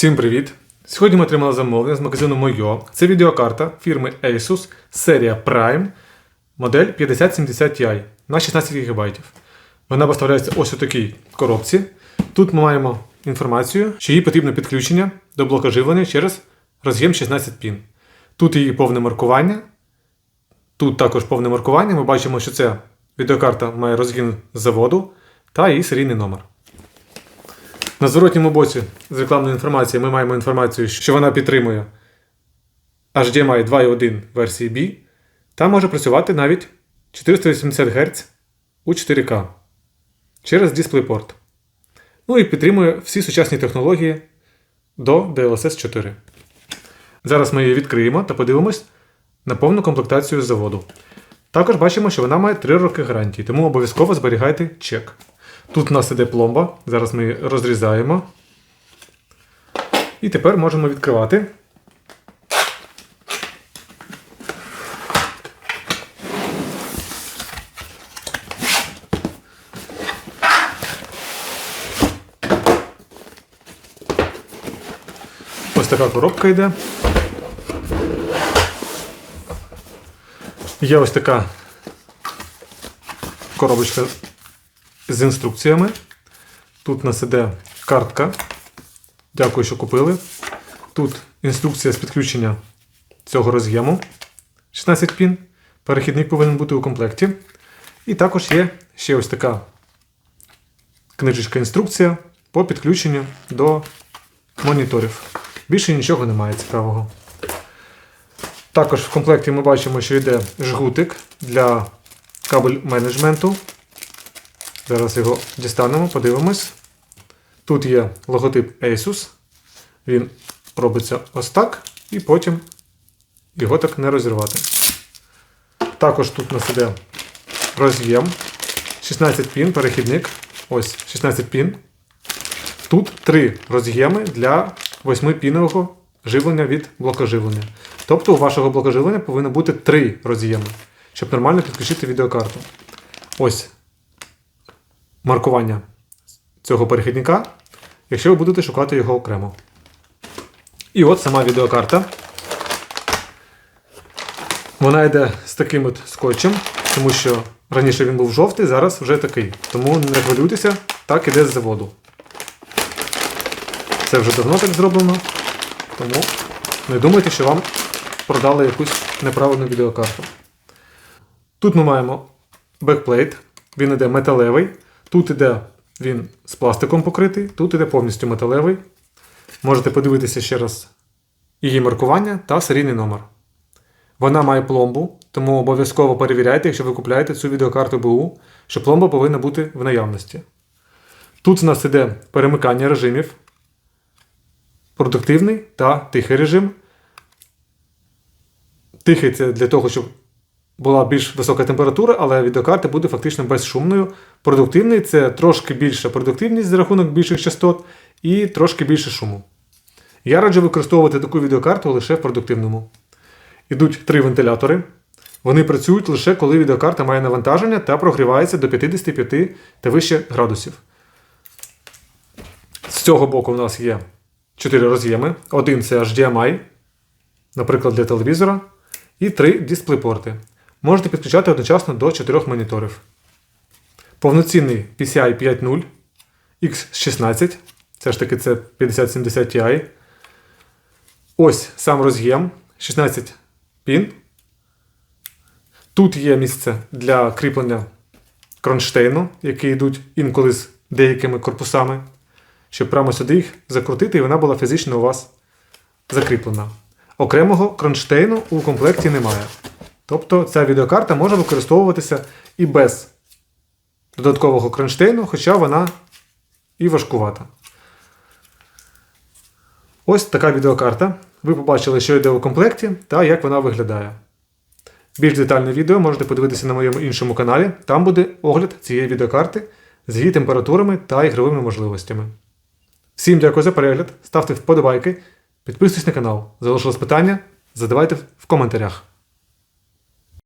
Всім привіт! Сьогодні ми отримали замовлення з магазину Moyo. Це відеокарта фірми Asus, серія Prime, модель 5070 Ti на 16 ГБ. Вона поставляється ось у такій коробці. Тут ми маємо інформацію, що їй потрібно підключення до блока живлення через роз'єм 16 пін. Тут її повне маркування. Тут також повне маркування. Ми бачимо, що ця відеокарта має розгін з заводу та її серійний номер. На зворотньому боці з рекламної інформації ми маємо інформацію, що вона підтримує HDMI 2.1 версії B та може працювати навіть 480 Гц у 4К через DisplayPort. Ну і підтримує всі сучасні технології до DLSS 4. Зараз ми її відкриємо та подивимось на повну комплектацію з заводу. Також бачимо, що вона має 3 роки гарантії, тому обов'язково зберігайте чек. Тут у нас іде пломба, зараз ми розрізаємо. І тепер можемо відкривати. Ось така коробка йде. Є ось така коробочка з інструкціями. Тут у нас іде картка. Дякую, що купили. Тут інструкція з підключення цього роз'єму 16 пін. Перехідник повинен бути у комплекті. І також є ще ось така книжечка інструкція по підключенню до моніторів. Більше нічого немає цікавого. Також в комплекті ми бачимо, що йде жгутик для кабель менеджменту. Зараз його дістанемо, подивимось. Тут є логотип Asus. Він робиться ось так, і потім його так не розірвати. Також тут у нас іде роз'єм. 16 пін, перехідник. Ось 16 пін. Тут три роз'єми для 8-пінового живлення від блока живлення. Тобто у вашого блока живлення повинно бути три роз'єми, щоб нормально підключити відеокарту. Ось маркування цього перехідника, якщо ви будете шукати його окремо. І от сама відеокарта. Вона йде з таким от скотчем, тому що раніше він був жовтий, зараз вже такий. Тому не хвилюйтеся, так іде з заводу. Це вже давно так зроблено, тому не думайте, що вам продали якусь неправильну відеокарту. Тут ми маємо бекплейт, він іде металевий. Тут іде він з пластиком покритий, тут іде повністю металевий. Можете подивитися ще раз її маркування та серійний номер. Вона має пломбу, тому обов'язково перевіряйте, якщо ви купляєте цю відеокарту БУ, що пломба повинна бути в наявності. Тут у нас іде перемикання режимів, продуктивний та тихий режим. Тихий це для того, щоб була більш висока температура, але відеокарта буде фактично безшумною. Продуктивний це трошки більша продуктивність за рахунок більших частот і трошки більше шуму. Я раджу використовувати таку відеокарту лише в продуктивному. Ідуть три вентилятори. Вони працюють лише коли відеокарта має навантаження та прогрівається до 55 та вище градусів. З цього боку у нас є 4 роз'єми. Один це HDMI, наприклад, для телевізора, і 3 дисплейпорти. Можете підключати одночасно до 4 моніторів. Повноцінний PCI 5.0 X16. Це ж таки це 5070 Ti. Ось сам роз'єм 16 пін. Тут є місце для кріплення кронштейну, які йдуть інколи з деякими корпусами, щоб прямо сюди їх закрутити, і вона була фізично у вас закріплена. Окремого кронштейну у комплекті немає. Тобто ця відеокарта може використовуватися і без додаткового кронштейну, хоча вона і важкувата. Ось така відеокарта. Ви побачили, що йде у комплекті та як вона виглядає. Більш детальне відео можете подивитися на моєму іншому каналі. Там буде огляд цієї відеокарти з її температурами та ігровими можливостями. Всім дякую за перегляд, ставте вподобайки, підписуйтесь на канал. Залишилось питання, задавайте в коментарях.